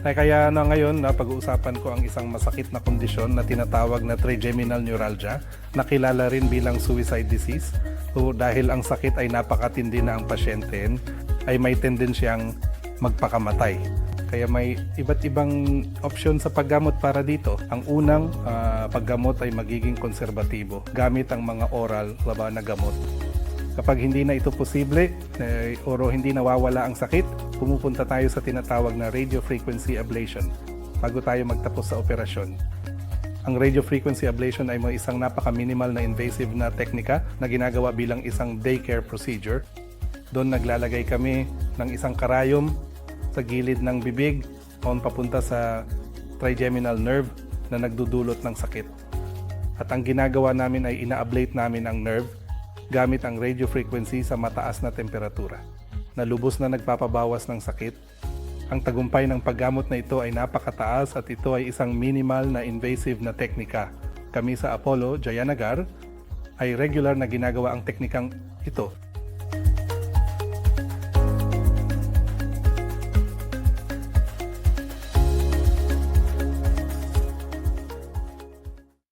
Ay kaya na ngayon na pag-uusapan ko ang isang masakit na kondisyon na tinatawag na trigeminal neuralgia na kilala rin bilang suicide disease. So, dahil ang sakit ay napakatindi na ang pasyente ay may tendensyang magpakamatay. Kaya may iba't ibang opsyon sa paggamot para dito. Ang unang ah, paggamot ay magiging konserbatibo gamit ang mga oral laban na gamot. Kapag hindi na ito posible eh, oro hindi nawawala ang sakit, pumupunta tayo sa tinatawag na radio frequency ablation bago tayo magtapos sa operasyon. Ang radio frequency ablation ay may isang napaka-minimal na invasive na teknika na ginagawa bilang isang daycare procedure. Doon naglalagay kami ng isang karayom sa gilid ng bibig on papunta sa trigeminal nerve na nagdudulot ng sakit. At ang ginagawa namin ay ina-ablate namin ang nerve gamit ang radio frequency sa mataas na temperatura na lubos na nagpapabawas ng sakit. Ang tagumpay ng paggamot na ito ay napakataas at ito ay isang minimal na invasive na teknika. Kami sa Apollo Jayanagar ay regular na ginagawa ang teknikang ito